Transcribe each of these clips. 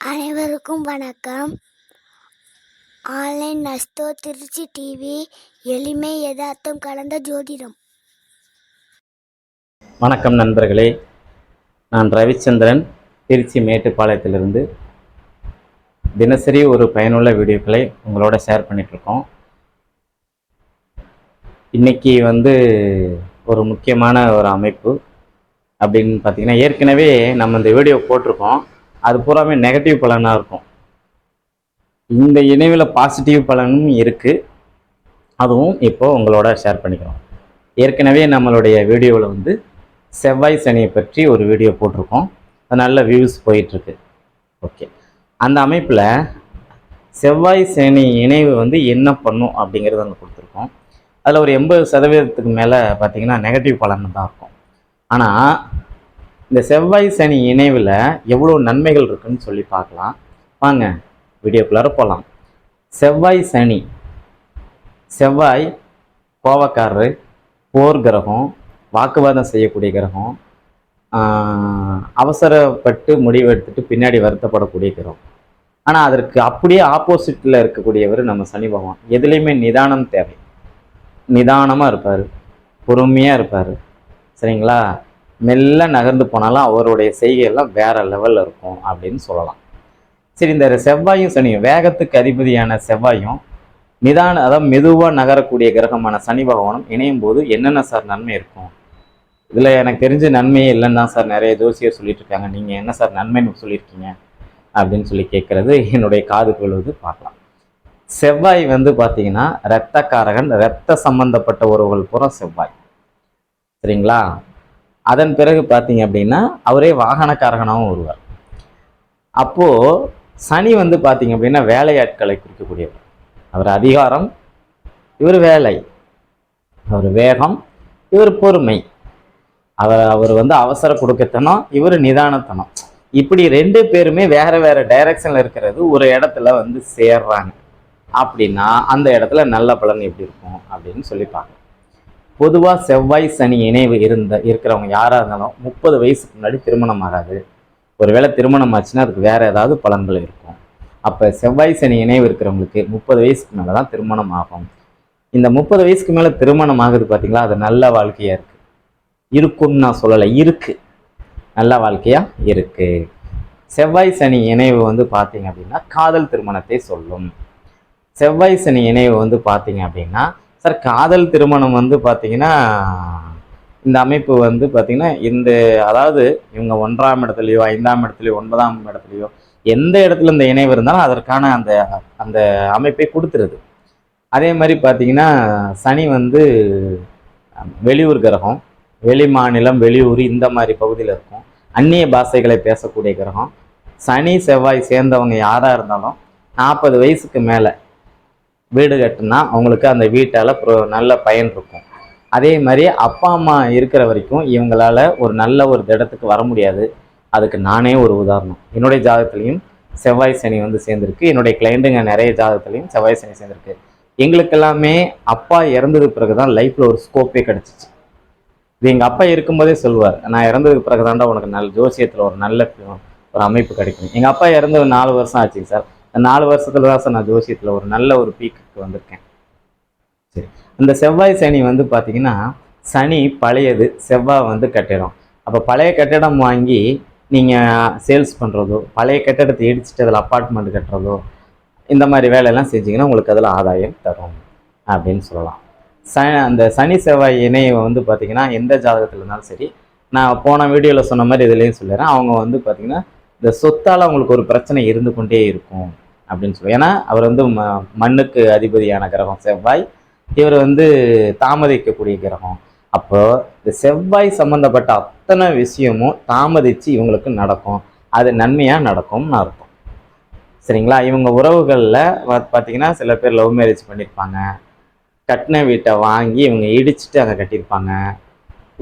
அனைவருக்கும் வணக்கம். Online நஸ்தோ Trichy TV எளிமை யதார்த்தம் கலந்த ஜோதிடம். வணக்கம் நண்பர்களே. நான் ரவிச்சந்திரன் திருச்சி மேட்டுப்பாளையத்திலிருந்து. தினசரி ஒரு பயனுள்ள வீடியோக்களை உங்களோட ஷேர் பண்ணிகிட்ருக்கோம் இன்னைக்கு வந்து ஒரு முக்கியமான ஒரு அமைப்பு அப்படின்னு பார்த்திங்கன்னா ஏற்கனவே நம்ம இந்த வீடியோ போட்டிருக்கோம். அது பூராமே நெகட்டிவ் பலனாக இருக்கும். இந்த இணைவில் பாசிட்டிவ் பலனும் இருக்குது அதுவும் இப்போ உங்களோட ஷேர் பண்ணிக்கிறோம். ஏற்கனவே நம்மளுடைய வீடியோவில் வந்து செவ்வாய் சனியை பற்றி ஒரு வீடியோ போட்டிருக்கோம். அது நல்ல வியூஸ் போயிட்டுருக்கு. ஓகே அந்த அமைப்பில் செவ்வாய் சேனி இணைவு வந்து என்ன பண்ணும் அப்படிங்கிறத அங்கே கொடுத்துருக்கோம். அதில் ஒரு எண்பது சதவீதத்துக்கு மேலே பார்த்தீங்கன்னா நெகட்டிவ் பலன் தான் இருக்கும். ஆனால் இந்த செவ்வாய் சனி இணைவில் எவ்வளோ நன்மைகள் இருக்குன்னு சொல்லி பார்க்கலாம். வாங்க வீடியோக்குள்ளார போகலாம் செவ்வாய் சனி செவ்வாய் கோவக்காரரு போர் கிரகம் வாக்குவாதம் செய்யக்கூடிய கிரகம் அவசரப்பட்டு முடிவு எடுத்துட்டு பின்னாடி வருத்தப்படக்கூடிய கிரகம். ஆனால் அதற்கு அப்படியே ஆப்போசிட்டில் இருக்கக்கூடியவர் நம்ம சனி பகவான். எதுலேயுமே நிதானம் தேவை. நிதானமாக இருப்பார். பொறுமையாக இருப்பார். சரிங்களா? மெல்ல நகர்ந்து போனாலும் அவருடைய செய்கையெல்லாம் வேற லெவலில் இருக்கும் அப்படின்னு சொல்லலாம். சரி இந்த செவ்வாயும் சனியும் வேகத்துக்கு அதிபதியான செவ்வாயும் நிதான அதாவது மெதுவாக நகரக்கூடிய கிரகமான சனி பகவானும் இணையும் போது என்னென்ன சார் நன்மை இருக்கும்? இதில் எனக்கு தெரிஞ்ச நன்மையே இல்லைன்னு தான் சார் நிறைய ஜோசியர் சொல்லிட்டு இருக்காங்க. நீங்கள் என்ன சார் நன்மைன்னு சொல்லியிருக்கீங்க? அப்படின்னு சொல்லி கேட்குறது என்னுடைய காது கொள்வது பார்க்கலாம். செவ்வாய் வந்து பார்த்தீங்கன்னா ரத்தக்காரகன் ரத்த சம்பந்தப்பட்ட உறவுகள் பூரா செவ்வாய். சரிங்களா? அதன் பிறகு பார்த்தீங்க அப்படின்னா அவரே வாகனக்காரகனாகவும் வருவார். அப்போது சனி வந்து பார்த்தீங்க அப்படின்னா வேலையாட்களை குறிக்கக்கூடியவர். அவர் அதிகாரம் இவர் வேலை அவர் வேகம் இவர் பொறுமை. அவர் அவர் வந்து அவசர கொடுக்கத்தனம் இவர் நிதானத்தனம். இப்படி ரெண்டு பேருமே வேற வேற டைரக்ஷன்ல இருக்கிறது ஒரு இடத்துல வந்து சேர்றாங்க. அப்படின்னா அந்த இடத்துல நல்ல பலன் எப்படி இருக்கும் அப்படின்னு சொல்லிப்பாங்க பொதுவாக செவ்வாய் சனி இணைவு இருந்த இருக்கிறவங்க யாராக இருந்தாலும் முப்பது வயசுக்கு முன்னாடி திருமணம் ஆகாது. ஒருவேளை திருமணம் ஆச்சுன்னா அதுக்கு வேற ஏதாவது பலன்கள் இருக்கும். அப்போ செவ்வாய் சனி இணைவு இருக்கிறவங்களுக்கு முப்பது வயசுக்கு மேலே தான் திருமணம் ஆகும். இந்த முப்பது வயசுக்கு மேலே திருமணம் ஆகுது பார்த்தீங்களா அது நல்ல வாழ்க்கையாக இருக்குது இருக்கும்னு நான் சொல்லலை இருக்குது நல்ல வாழ்க்கையாக இருக்கு. செவ்வாய் சனி இணைவு வந்து பார்த்தீங்க அப்படின்னா காதல் திருமணத்தை சொல்லும். செவ்வாய் சனி இணைவு வந்து பார்த்தீங்க அப்படின்னா சார் காதல் திருமணம் வந்து பார்த்தீங்கன்னா இந்த அமைப்பு வந்து பார்த்தீங்கன்னா இந்த அதாவது இவங்க ஒன்றாம் இடத்துலையோ ஐந்தாம் இடத்துலையோ ஒன்பதாம் இடத்துலையோ எந்த இடத்துல இந்த இணைவு இருந்தாலும் அதற்கான அந்த அந்த அமைப்பை கொடுத்துருது. அதே மாதிரி பார்த்தீங்கன்னா சனி வந்து வெளியூர் கிரகம் வெளி மாநிலம் வெளியூர் இந்த மாதிரி பகுதியில் இருக்கும். அந்நிய பாஷைகளை பேசக்கூடிய கிரகம். சனி செவ்வாய் சேர்ந்தவங்க யாராக இருந்தாலும் நாற்பது வயசுக்கு மேலே வீடு கட்டுனா அவங்களுக்கு அந்த வீட்டால் ப்ரோ- நல்ல பயன் இருக்கும். அதே மாதிரி அப்பா அம்மா இருக்கிற வரைக்கும் இவங்களால ஒரு நல்ல ஒரு இடத்துக்கு வர முடியாது. அதுக்கு நானே ஒரு உதாரணம். என்னுடைய ஜாதகத்துலேயும் செவ்வாய் சனி வந்து சேர்ந்துருக்கு. என்னுடைய கிளைண்ட்டுங்க நிறைய ஜாதகத்துலேயும் செவ்வாய் சனி சேர்ந்துருக்கு. எங்களுக்கு எல்லாமே அப்பா இறந்ததுக்கு பிறகு தான் லைஃப்பில் ஒரு ஸ்கோப்பே கிடச்சிச்சு. இது எங்கள் அப்பா இருக்கும்போதே சொல்லுவார் நான் இறந்ததுக்கு பிறகு தாண்டா உனக்கு நல்ல ஜோசியத்தில் ஒரு நல்ல ஒரு அமைப்பு கிடைக்கும். எங்கள் அப்பா இறந்து நாலு வருஷம் ஆச்சுங்க சார். நாலு வருஷத்துல தான் சார் நான் ஜோசியத்தில் ஒரு நல்ல ஒரு பீக்குக்கு வந்திருக்கேன். சரி. இந்த செவ்வாய் சனி வந்து பார்த்தீங்கன்னா சனி பழையது செவ்வாய் வந்து கட்டிடம். அப்போ பழைய கட்டிடம் வாங்கி நீங்கள் சேல்ஸ் பண்ணுறதோ பழைய கட்டிடத்தை இடிச்சிட்டு அதில் அப்பார்ட்மெண்ட் கட்டுறதோ இந்த மாதிரி வேலையெல்லாம் செஞ்சிங்கன்னா உங்களுக்கு அதில் ஆதாயம் தரும் அப்படின்னு சொல்லலாம். ச அந்த சனி செவ்வாய் இணையை வந்து பார்த்தீங்கன்னா எந்த ஜாதகத்தில் இருந்தாலும் சரி நான் போன வீடியோவில் சொன்ன மாதிரி இதுலேயும் சொல்லிடுறேன். அவங்க வந்து பார்த்திங்கன்னா இந்த சொத்தால் அவங்களுக்கு ஒரு பிரச்சனை இருந்து கொண்டே இருக்கும். அப்படின்னு சொல்லி ஏன்னா அவர் வந்து ம மண்ணுக்கு அதிபதியான கிரகம். செவ்வாய் இவர் வந்து தாமதிக்கக்கூடிய கிரகம். அப்போ இந்த செவ்வாய் சம்பந்தப்பட்ட அத்தனை விஷயமும் தாமதித்து இவங்களுக்கு நடக்கும். அது நன்மையாக நடக்கும்னு அர்த்தம். சரிங்களா? இவங்க உறவுகளில் பார்த்தீங்கன்னா சில பேர் லவ் மேரேஜ் பண்ணியிருப்பாங்க கட்டின வீட்டை வாங்கி இவங்க இடிச்சிட்டு அங்கே கட்டியிருப்பாங்க.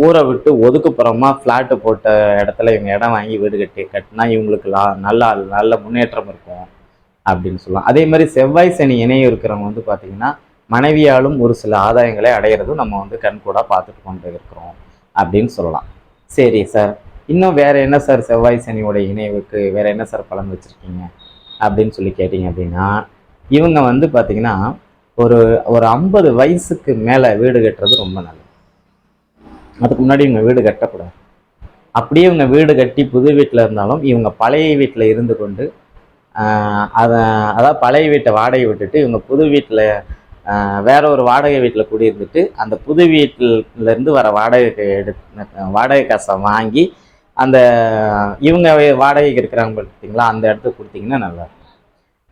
ஊரை விட்டு ஒதுக்குப்புறமா ஃப்ளாட்டு போட்ட இடத்துல இவங்க இடம் வாங்கி வீடு கட்டி கட்டினா இவங்களுக்கு லா நல்ல நல்ல முன்னேற்றம் இருக்கும். அப்படின்னு சொல்லலாம். அதே மாதிரி செவ்வாய் சனி இணையம் இருக்கிறவங்க வந்து பார்த்தீங்கன்னா மனைவியாலும் ஒரு சில ஆதாயங்களை அடையிறதும் நம்ம வந்து கண்கூடாக பார்த்துட்டு கொண்டு இருக்கிறோம் அப்படின்னு சொல்லலாம். சரி சார் இன்னும் வேற என்ன சார் செவ்வாய் சனியோட இணைவுக்கு வேற என்ன சார் பலன் வச்சுருக்கீங்க? அப்படின்னு சொல்லி கேட்டிங்க அப்படின்னா இவங்க வந்து பார்த்தீங்கன்னா ஒரு ஒரு ஐம்பது வயசுக்கு மேலே வீடு கட்டுறது ரொம்ப நல்லது. அதுக்கு முன்னாடி இவங்க வீடு கட்டக்கூடாது. அப்படியே இவங்க வீடு கட்டி புது வீட்டில் இருந்தாலும் இவங்க பழைய வீட்டில் இருந்து கொண்டு அதை அதாவது பழைய வீட்டை வாடகை விட்டுட்டு இவங்க புது வீட்டில் வேற ஒரு வாடகை வீட்டில் குடியிருந்துட்டு அந்த புது வீட்டிலேருந்து வர வாடகை எடு வாடகை காசை வாங்கி அந்த இவங்க வாடகைக்கு இருக்கிறாங்க பார்த்தீங்களா அந்த இடத்துக்கு கொடுத்தீங்கன்னா நல்லா இருக்கும்.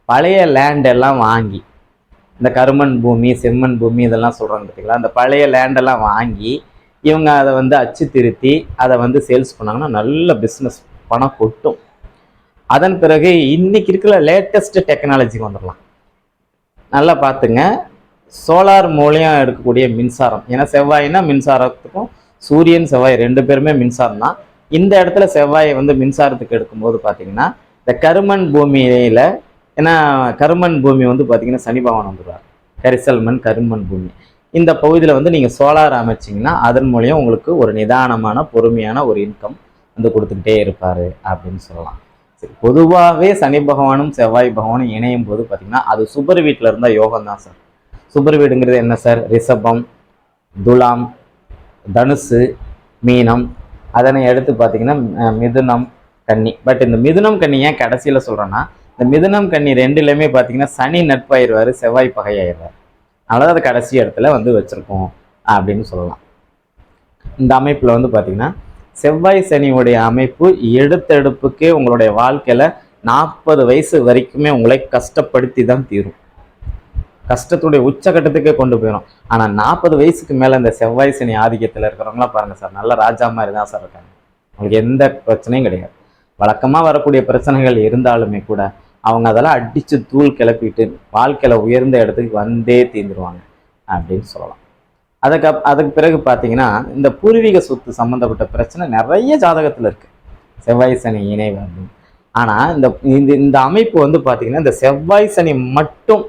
பழைய லேண்ட் எல்லாம் வாங்கி இந்த கருமண் பூமி செம்மண் பூமி இதெல்லாம் சொல்கிறாங்க பார்த்தீங்களா அந்த பழைய லேண்டெல்லாம் வாங்கி இவங்க அதை வந்து அச்சு திருத்தி அதை வந்து சேல்ஸ் பண்ணாங்கன்னா நல்ல பிஸ்னஸ் பணம் கொட்டும். அதன் பிறகு இன்னைக்கு இருக்கிற லேட்டஸ்ட் டெக்னாலஜிக்கு வந்துடலாம். நல்லா பார்த்துங்க. சோலார் மூலியம் எடுக்கக்கூடிய மின்சாரம். ஏன்னா செவ்வாய்னா மின்சாரத்துக்கும் சூரியன் செவ்வாய் ரெண்டு பேருமே மின்சாரம் தான். இந்த இடத்துல செவ்வாயை வந்து மின்சாரத்துக்கு எடுக்கும்போது பார்த்தீங்கன்னா இந்த கருமண் பூமியில ஏன்னா கருமண் பூமி வந்து பார்த்தீங்கன்னா சனி பகவான் வந்துடுவார். கரிசல் மண் கருமண் பூமி. இந்த பகுதியில் வந்து நீங்கள் சோலார் அமைச்சிங்கன்னா அதன் மூலியம் உங்களுக்கு ஒரு நிதானமான பொறுமையான ஒரு இன்கம் வந்து கொடுத்துக்கிட்டே இருப்பார் அப்படின்னு சொல்லலாம். சரி பொதுவாகவே சனி பகவானும் செவ்வாய் பகவானும் இணையும் போது பார்த்தீங்கன்னா அது சுபர் வீட்டில் இருந்தால் யோகம் தான் சார். சுபர் வீடுங்கிறது என்ன சார்? ரிஷபம் துலாம் தனுசு மீனம். அதனை எடுத்து பார்த்தீங்கன்னா மிதுனம் கன்னி. பட் இந்த மிதுனம் கன்னி ஏன் கடைசியில் சொல்கிறேன்னா இந்த மிதுனம் கன்னி ரெண்டுலையுமே பார்த்தீங்கன்னா சனி நட்பாயிருவார் செவ்வாய் பகையாயிடுவார் அதனால் அது கடைசி இடத்துல வந்து வச்சுருக்கோம் அப்படின்னு சொல்லலாம். இந்த அமைப்பில் வந்து பார்த்தீங்கன்னா செவ்வாய் சனியுடைய அமைப்பு எடுத்தெடுப்புக்கே உங்களுடைய வாழ்க்கையில் நாற்பது வயசு வரைக்குமே உங்களை கஷ்டப்படுத்தி தான் தீரும். கஷ்டத்துடைய உச்சகட்டத்துக்கே கொண்டு போயிடும் ஆனால் நாற்பது வயசுக்கு மேலே இந்த செவ்வாய் சனி ஆதிக்கத்தில் இருக்கிறவங்களாம் பாருங்கள் சார் நல்ல ராஜா மாதிரி தான் சார் இருக்காங்க. அவங்களுக்கு எந்த பிரச்சனையும் கிடையாது. வழக்கமாக வரக்கூடிய பிரச்சனைகள் இருந்தாலுமே கூட அவங்க அதெல்லாம் அடித்து தூள் கிளப்பிட்டு வாழ்க்கையில் உயர்ந்த இடத்துக்கு வந்தே தீர்ந்துருவாங்க அப்படின்னு சொல்லலாம். அதுக்கு அதுக்கு பிறகு பார்த்தீங்கன்னா இந்த பூர்வீக சொத்து சம்மந்தப்பட்ட பிரச்சனை நிறைய ஜாதகத்தில் இருக்குது செவ்வாய் சனி இணை அப்படின்னு ஆனால் இந்த இந்த இந்த அமைப்பு வந்து பார்த்தீங்கன்னா இந்த செவ்வாய் சனி மட்டும்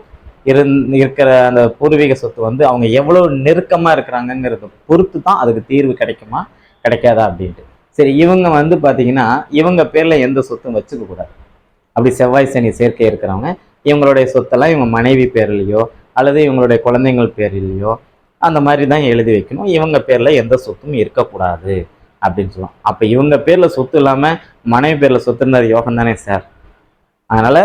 இருந் இருக்கிற அந்த பூர்வீக சொத்து வந்து அவங்க எவ்வளோ நெருக்கமாக இருக்கிறாங்கங்கிறத பொறுத்து தான் அதுக்கு தீர்வு கிடைக்குமா கிடைக்காதா அப்படின்ட்டு. சரி இவங்க வந்து பார்த்தீங்கன்னா இவங்க பேரில் எந்த சொத்தும் வச்சுக்கக்கூடாது அப்படி செவ்வாய் சனி சேர்க்கை இருக்கிறவங்க இவங்களுடைய சொத்தெல்லாம் இவங்க மனைவி பேர்லேயோ அல்லது இவங்களுடைய குழந்தைங்கள் பேர்லேயோ அந்த மாதிரி தான் எழுதி வைக்கணும். இவங்க பேரில் எந்த சொத்தும் இருக்கக்கூடாது அப்படின்னு சொல்லுவோம் அப்போ இவங்க பேரில் சொத்து இல்லாமல் மனைவி பேரில் சொத்து இருந்தது யோகம் தானே சார் அதனால்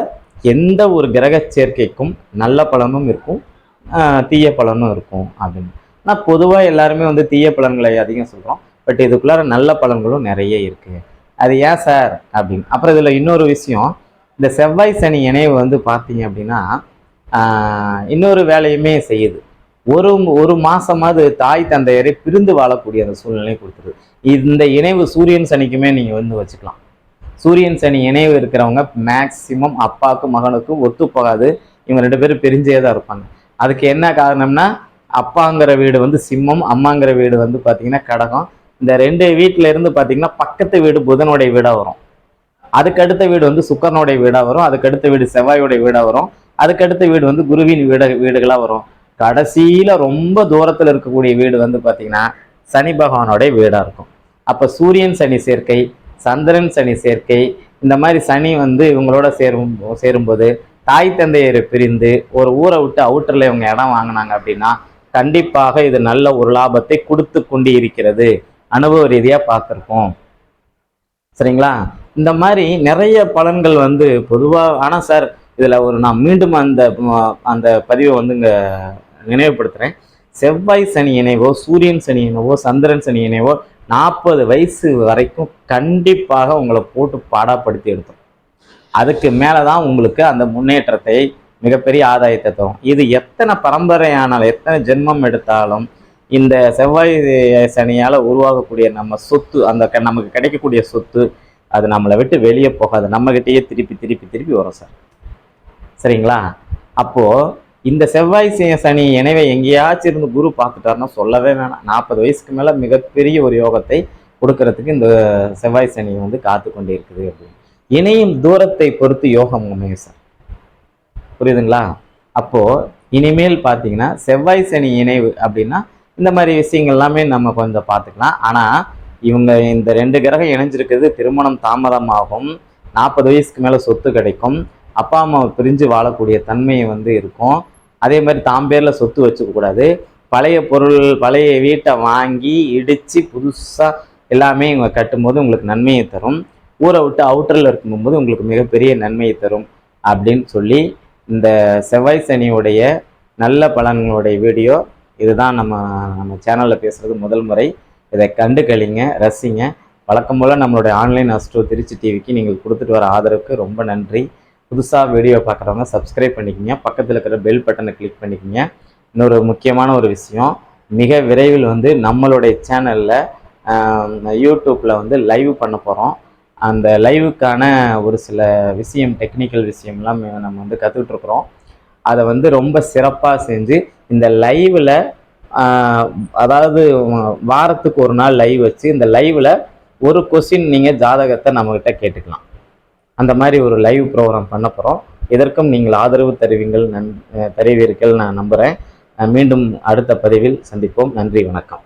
எந்த ஒரு கிரக சேர்க்கைக்கும் நல்ல பலனும் இருக்கும் தீய பலனும் இருக்கும் அப்படின்னு. ஆனால் பொதுவாக எல்லாருமே வந்து தீய பலன்களை அதிகம் சொல்கிறோம் பட் இதுக்குள்ளார நல்ல பலன்களும் நிறைய இருக்குது அது ஏன் சார் அப்படின்னு. அப்புறம் இதில் இன்னொரு விஷயம் இந்த செவ்வாய் சனி இணைவு வந்து பார்த்தீங்க அப்படின்னா இன்னொரு வேலையுமே செய்யுது. ஒரு ஒரு மாசமாவது தாய் தந்தையரை பிரிந்து வாழக்கூடிய அந்த சூழ்நிலை கொடுத்துருது. இந்த இணைவு சூரியன் சனிக்குமே நீங்கள் வந்து வச்சுக்கலாம். சூரியன் சனி இணைவு இருக்கிறவங்க மேக்சிமம் அப்பாவுக்கும் மகனுக்கும் ஒத்து போகாது இவங்க ரெண்டு பேரும் பிரிஞ்சே தான் இருப்பாங்க. அதுக்கு என்ன காரணம்னா அப்பாங்கிற வீடு வந்து சிம்மம் அம்மாங்கிற வீடு வந்து பார்த்தீங்கன்னா கடகம். இந்த ரெண்டு வீட்டில இருந்து பார்த்தீங்கன்னா பக்கத்து வீடு புதனுடைய வீடாக வரும். அதுக்கு அடுத்த வீடு வந்து சுக்கரனுடைய வீடாக வரும். அதுக்கு அடுத்த வீடு செவ்வாயுடைய வீடாக வரும். அதுக்கடுத்த வீடு வந்து குருவின் வீடு வீடுகளாக வரும். கடைசியில ரொம்ப தூரத்தில் இருக்கக்கூடிய வீடு வந்து பார்த்தீங்கன்னா சனி பகவானோடைய வீடாக இருக்கும். அப்போ சூரியன் சனி சேர்க்கை சந்திரன் சனி சேர்க்கை இந்த மாதிரி சனி வந்து இவங்களோட சேரும் சேரும்போது தாய் தந்தையரை பிரிந்து ஒரு ஊரை விட்டு அவுட்டரில் இவங்க இடம் வாங்கினாங்க அப்படின்னா கண்டிப்பாக இது நல்ல ஒரு லாபத்தை கொடுத்து கொண்டு இருக்கிறது. அனுபவ ரீதியாக பார்த்துருக்கோம் சரிங்களா? இந்த மாதிரி நிறைய பலன்கள் வந்து பொதுவாக ஆனால் சார் இதில் ஒரு நான் மீண்டும் அந்த அந்த பதிவை வந்து இங்கே நினைவுபடுத்துகிறேன் செவ்வாய் சனி இணைவோ சூரியன் சனி இணைவோ சந்திரன் சனி இணைவோ நாற்பது வயசு வரைக்கும் கண்டிப்பாக உங்களை போட்டு பாடாப்படுத்தி எடுத்தோம் அதுக்கு மேலே தான் உங்களுக்கு அந்த முன்னேற்றத்தை மிகப்பெரிய ஆதாயத்தை தரும். இது எத்தனை பரம்பரையானாலும் எத்தனை ஜென்மம் எடுத்தாலும் இந்த செவ்வாய் சனியால் உருவாகக்கூடிய நம்ம சொத்து அந்த க- நமக்கு கிடைக்கக்கூடிய சொத்து அது நம்மளை விட்டு வெளியே போகாது. நம்மகிட்டயே திருப்பி திருப்பி திருப்பி வரும் சார். சரிங்களா? அப்போது இந்த செவ்வாய் சனி இணைவை எங்கேயாச்சும் இருந்து குரு பார்த்துட்டாருன்னா சொல்லவே வேணாம். நாற்பது வயசுக்கு மேலே மிகப்பெரிய ஒரு யோகத்தை கொடுக்கறதுக்கு இந்த செவ்வாய் சனி வந்து காத்து கொண்டே இருக்குது அப்படின்னு. இணையும் தூரத்தை பொறுத்து யோகம் அமையும் சார்? புரியுதுங்களா? அப்போ இனிமேல் பார்த்தீங்கன்னா செவ்வாய் சனி இணைவு அப்படின்னா இந்த மாதிரி விஷயங்கள் எல்லாமே நம்ம கொஞ்சம் பார்த்துக்கலாம். ஆனால் இவங்க இந்த ரெண்டு கிரகம் இணைஞ்சிருக்கிறது திருமணம் தாமதமாகும். நாற்பது வயசுக்கு மேலே சொத்து கிடைக்கும். அப்பா அம்மாவை பிரிஞ்சு வாழக்கூடிய தன்மையை வந்து இருக்கும். அதே மாதிரி தாம் பேரில் சொத்து வச்சுக்கக்கூடாது பழைய பொருள் பழைய வீட்டை வாங்கி இடித்து புதுசாக எல்லாமே இவங்க கட்டும்போது உங்களுக்கு நன்மையை தரும். ஊரை விட்டு அவுட்டரில் இருக்கும்போது உங்களுக்கு மிகப்பெரிய நன்மையை தரும் அப்படின்னு சொல்லி இந்த செவ்வாய் சனியுடைய நல்ல பலன்களுடைய வீடியோ இதுதான் நம்ம நம்ம சேனலில் பேசுகிறது முதல் முறை. இதை கண்டு கழிங்க ரசிங்க. வழக்கம் போல் நம்மளுடைய ஆன்லைன் அஸ்ட்ரோ திருச்சி டிவிக்கு நீங்கள் கொடுத்துட்டு வர ஆதரவுக்கு ரொம்ப நன்றி. புதுசாக வீடியோ பார்க்குறவங்க சப்ஸ்கிரைப் பண்ணிக்கங்க. பக்கத்தில் இருக்கிற பெல் பட்டனை கிளிக் பண்ணிக்கோங்க. இன்னொரு முக்கியமான ஒரு விஷயம் மிக விரைவில் வந்து நம்மளுடைய சேனலில் யூடியூப்பில் வந்து லைவ் பண்ண போகிறோம் அந்த லைவுக்கான ஒரு சில விஷயம் டெக்னிக்கல் விஷயம்லாம் நம்ம வந்து கற்றுக்கிட்டுருக்குறோம் அதை வந்து ரொம்ப சிறப்பாக செஞ்சு இந்த லைவில் அதாவது வாரத்துக்கு ஒரு நாள் லைவ் வச்சு இந்த லைவில் ஒரு கொஸ்டின் நீங்கள் ஜாதகத்தை நம்மக்கிட்ட கேட்டுக்கலாம். அந்த மாதிரி ஒரு லைவ் ப்ரோக்ராம் பண்ண போகிறோம் இதற்கும் நீங்கள் ஆதரவு தருவீங்கள் நன் தருவீர்கள் நான் நம்புகிறேன் மீண்டும் அடுத்த பதிவில் சந்திப்போம். நன்றி வணக்கம்.